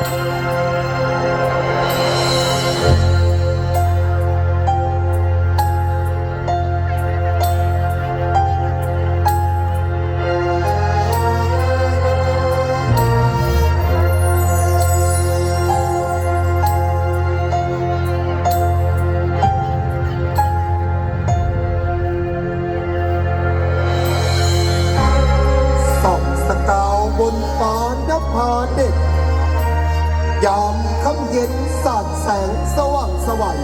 Música ยามค่ำเย็นสาดแสงสว่างสวัย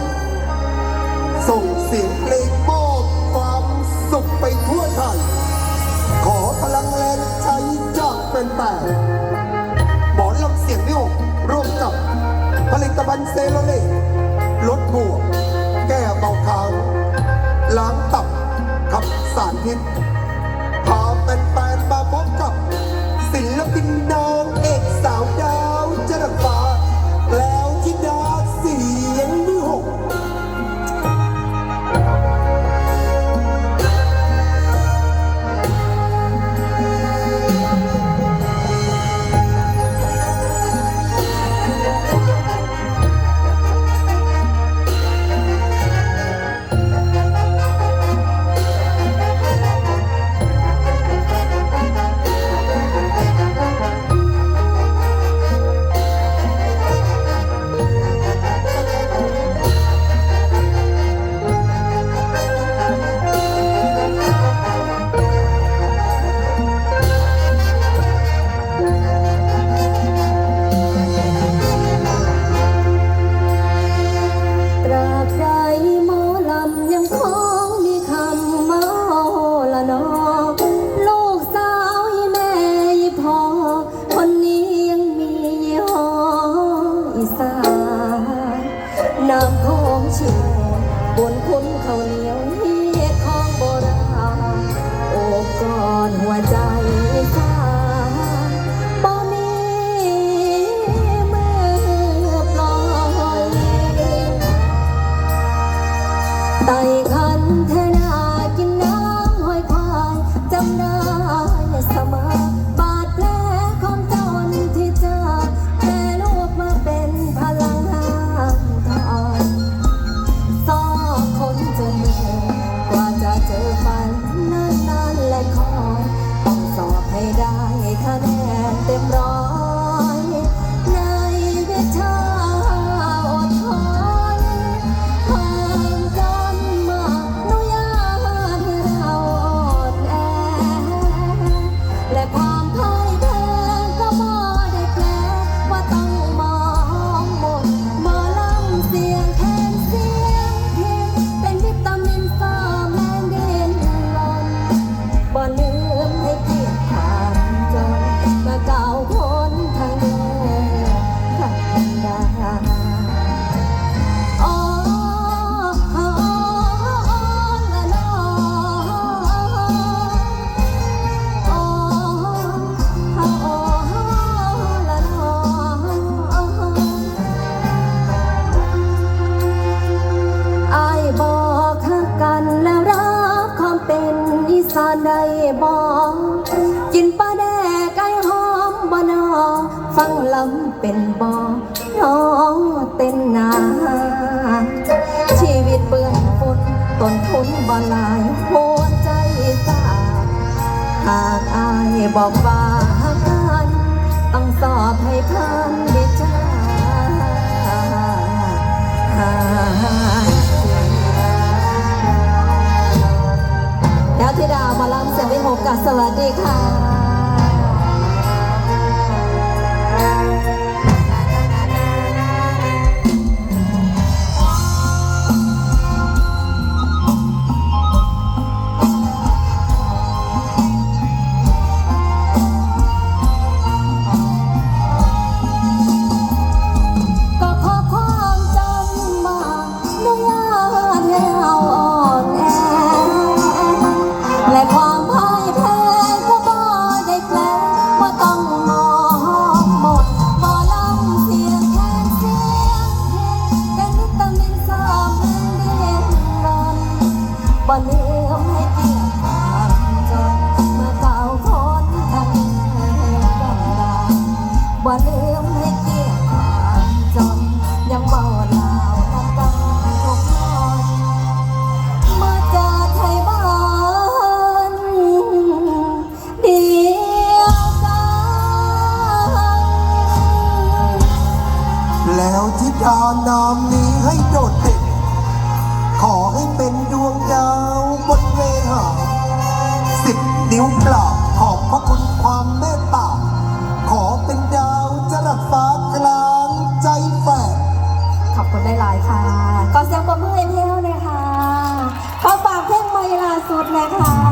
ส่งเสียงเพลงมอบความสุขไปทั่วไทย ขอพลังแรงใจจากเป็นแปดหมอนลำเสียงนิวร่วมกับผลิตภัณฑ์เซลลเล่ลดบวก ไต่ ฟังลำเป็นบ่น้องเต้นนาชีวิตเบื้องฝนต้นทุนบ่ลายหัวใจสาหากอายบอก บ่ลืมให้เกียรติความจนเมื่อเก่าคนทางเดินดำดาบ่ลืมให้เกียรติความจนยังบ่ลาวน้ำตาทุกนอนมาจากไทยบ้านเดียวกันแล้วทิดานามนี้ให้โดดเด่น ขอให้เป็นดวงดาวบนเวหาสิบนิ้วปลาบขอบพระคุณความเมตตา ขอเป็นดาวจรัสฟ้ากลางใจแฝดขอบคุณได้หลายค่ะก็เสียงความือใเพี้ยวนะคะขอฝากเพลงไมลาสุดนะคะ